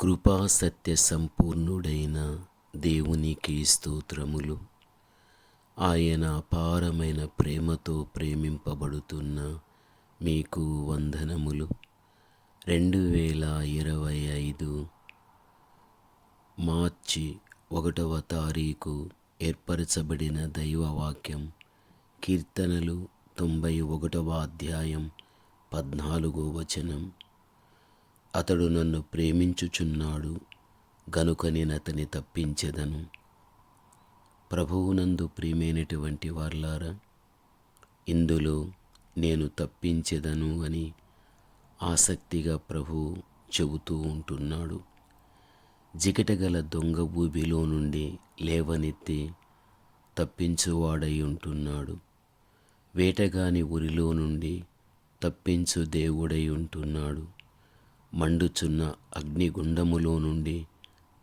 కృపా సత్య సంపూర్ణుడైన దేవునికి స్తోత్రములు. ఆయన అపారమైన ప్రేమతో ప్రేమింపబడుతున్న మీకు వందనములు. రెండు వేల ఇరవై ఐదు మార్చి ఒకటవ తారీఖు ఏర్పరచబడిన దైవవాక్యం కీర్తనలు తొంభై ఒకటవ అధ్యాయం పద్నాలుగో వచనం. అతడు నన్ను ప్రేమించుచున్నాడు గనుక నేను అతని తప్పించెదను. ప్రభువునందు ప్రియమైనటువంటి వార్లారా ఇందులో నేను తప్పించెదను అని ఆసక్తిగా ప్రభు చెబుతూ ఉంటున్నాడు. జిగటగల దొంగ భూమిలో నుండి లేవనెత్తి తప్పించువాడై ఉంటున్నాడు. వేటగాని ఉరిలో నుండి తప్పించు దేవుడై ఉంటున్నాడు. మండుచున్న అగ్నిగుండములో నుండి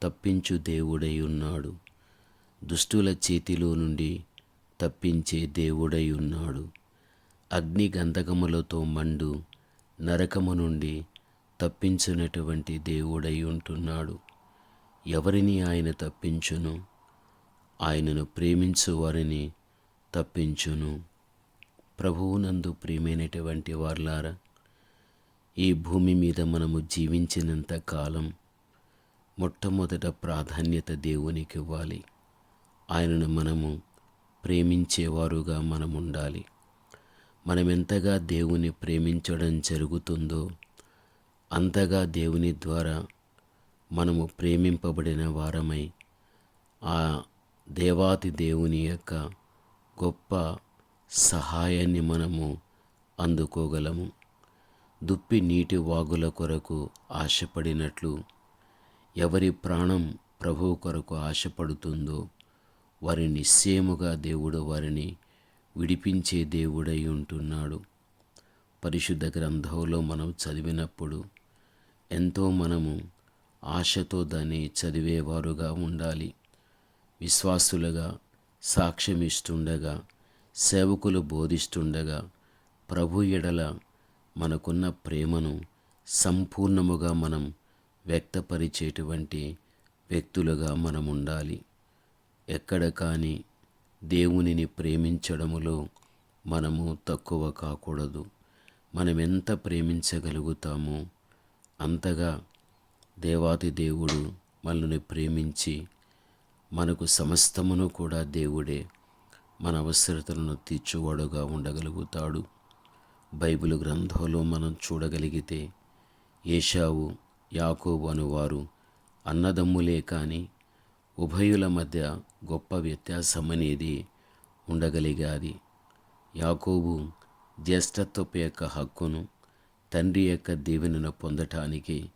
తప్పించు దేవుడై ఉన్నాడు దుష్టుల చేతిలో నుండి తప్పించే దేవుడై ఉన్నాడు అగ్ని గంధకములతో మండు నరకము నుండి తప్పించునటువంటి దేవుడై ఉంటున్నాడు ఎవరిని ఆయన తప్పించును? ఆయనను ప్రేమించు వారిని తప్పించును. ప్రభువునందు ప్రియమైనటువంటి వార్లారా ఈ భూమి మీద మనము జీవించినంత కాలం మొట్టమొదట ప్రాధాన్యత దేవునికి ఇవ్వాలి ఆయనను మనము ప్రేమించేవారుగా మనం ఉండాలి మనం ఎంతగా దేవుని ప్రేమించడం జరుగుతుందో అంతగా దేవుని ద్వారా మనము ప్రేమింపబడిన వారమై ఆ దేవాతి దేవుని యొక్క గొప్ప సహాయాన్ని మనము అందుకోగలము. దుప్పి నీటి వాగుల కొరకు ఆశపడినట్లు ఎవరి ప్రాణం ప్రభువు కొరకు ఆశపడుతుందో వారి నిశ్చయముగా దేవుడు వారిని విడిపించే దేవుడై ఉంటున్నాడు. పరిశుద్ధ గ్రంథంలో మనం చదివినప్పుడు ఎంతో మనము ఆశతో దాన్ని చదివేవారుగా ఉండాలి. విశ్వాసులుగా సాక్ష్యమిస్తుండగా సేవకులు బోధిస్తుండగా ప్రభు ఎడల మనకున్న ప్రేమను సంపూర్ణముగా మనం వ్యక్తపరిచేటువంటి వ్యక్తులుగా మనం ఉండాలి ఎక్కడ కానీ దేవునిని ప్రేమించడములో మనము తక్కువ కాకూడదు. మనం ఎంత ప్రేమించగలుగుతామో అంతగా దేవాతి దేవుడు మనల్ని ప్రేమించి మనకు సమస్తమును కూడా దేవుడే మన అవసరతలను తీర్చువాడుగా ఉండగలుగుతాడు. బైబిల్ గ్రంథంలో మనం చూడగలిగితే ఏషావు యాకోబు అనువారు అన్నదమ్ములే కానీ ఉభయుల మధ్య గొప్ప వ్యత్యాసం అనేది ఉండగలిగాది. యాకోబు జ్యేష్ఠత్వపు యొక్క హక్కును తండ్రి యొక్క దీవెనను పొందటానికి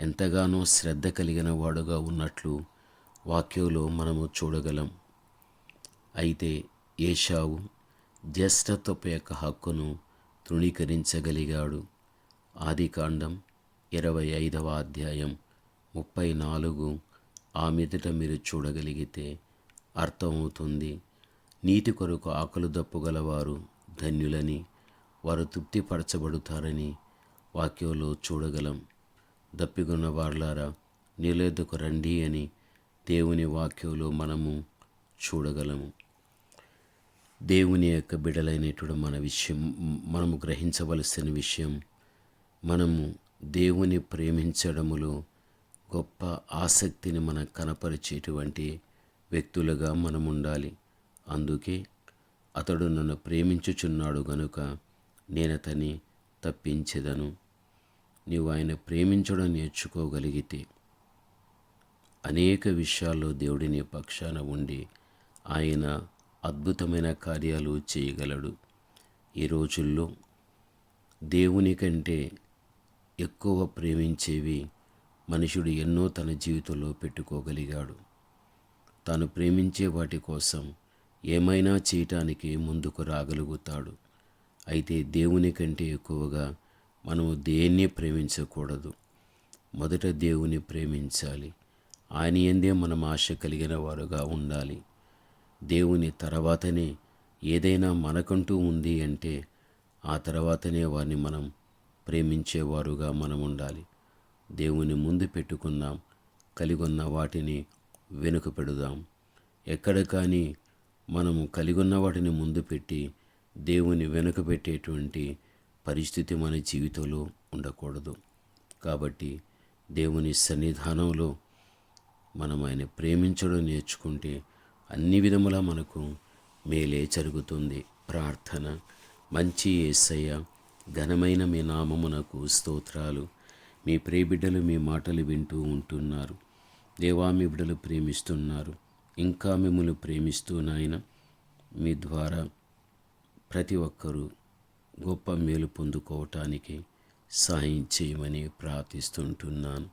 ఎంతగానో శ్రద్ధ కలిగిన వాడుగా ఉన్నట్లు వాక్యంలో మనము చూడగలం. అయితే ఏషావు జ్యేష్ఠత్వపు యొక్క హక్కును తృణీకరించగలిగాడు. ఆదికాండం ఇరవై ఐదవ అధ్యాయం ముప్పై నాలుగు. ఆ మీదట మీరు చూడగలిగితే అర్థమవుతుంది. నీతి కొరకు ఆకలు దప్పుగలవారు ధన్యులని వారు తృప్తిపరచబడుతారని వాక్యంలో చూడగలం. దప్పిగొన్న వార్లారా నీళ్ళెద్దుకు రండి అని దేవుని వాక్యంలో మనము చూడగలము. దేవుని యొక్క బిడలైనటువంటి మన విషయం మనము గ్రహించవలసిన విషయం మనము దేవుని ప్రేమించడములో గొప్ప ఆసక్తిని మనం కనపరిచేటువంటి వ్యక్తులుగా మనం ఉండాలి అందుకే అతడు నన్ను ప్రేమించుచున్నాడు గనుక అతని తప్పించెదను. నీవు ఆయన ప్రేమించడం నేర్చుకోగలిగితే అనేక విషయాల్లో దేవుడిని పక్షాన ఉండి ఆయన అద్భుతమైన కార్యాలు చేయగలడు. ఈ రోజుల్లో దేవుని కంటే ఎక్కువ ప్రేమించేవి మనుషుడు ఎన్నో తన జీవితంలో పెట్టుకోగలిగాడు. తాను ప్రేమించే వాటి కోసం ఏమైనా చేయటానికి ముందుకు రాగలుగుతాడు. అయితే దేవుని కంటే ఎక్కువగా మనము దేన్ని ప్రేమించకూడదు? మొదట దేవుని ప్రేమించాలి. ఆయన ఎందే మనం ఆశ కలిగిన వారుగా ఉండాలి. దేవుని తర్వాతనే ఏదైనా మనకంటూ ఉంది అంటే ఆ తర్వాతనే వారిని మనం ప్రేమించేవారుగా మనం ఉండాలి. దేవుని ముందు పెట్టుకున్నాం కలిగొన్న వాటిని వెనుక పెడుదాం. ఎక్కడ కానీ మనము కలిగొన్న వాటిని ముందు పెట్టి దేవుని వెనుక పెట్టేటువంటి పరిస్థితి మన జీవితంలో ఉండకూడదు. కాబట్టి దేవుని సన్నిధానంలో మనం ఆయన ప్రేమించడం నేర్చుకుంటే అన్ని విధముల మనకు మేలే జరుగుతుంది. ప్రార్థన. మంచి ఏసయ్య ఘనమైన మీ నామమునకు స్తోత్రాలు. మీ ప్రేబిడ్డలు మీ మాటలు వింటూ ఉంటున్నారు. దేవా మీ బిడ్డలు ప్రేమిస్తున్నారు. ఇంకా మిమ్మల్ని ప్రేమిస్తూ నాయన మీ ద్వారా ప్రతి ఒక్కరూ గొప్ప మేలు పొందుకోవటానికి సాయం చేయమని ప్రార్థిస్తుంటున్నాను.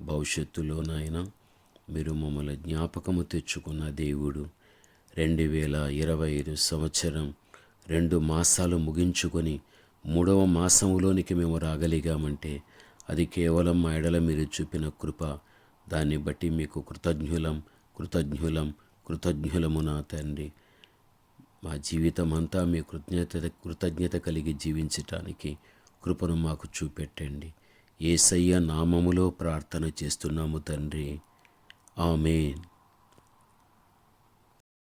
భవిష్యత్తులో నాయన మీరు మమ్మల్ని జ్ఞాపకము తెచ్చుకున్న దేవుడు. రెండు వేల ఇరవై ఐదు సంవత్సరం రెండు మాసాలు ముగించుకొని మూడవ మాసములోనికి మేము రాగలిగామంటే అది కేవలం మా ఎడల మీరు చూపిన కృప. దాన్ని బట్టి మీకు కృతజ్ఞులం కృతజ్ఞులం కృతజ్ఞులము నా తండ్రి. మా జీవితం అంతా మీ కృతజ్ఞత కృతజ్ఞత కలిగి జీవించటానికి కృపను మాకు చూపెట్టండి. ఏసయ్య నామములో ప్రార్థన చేస్తున్నాము తండ్రి. Amen.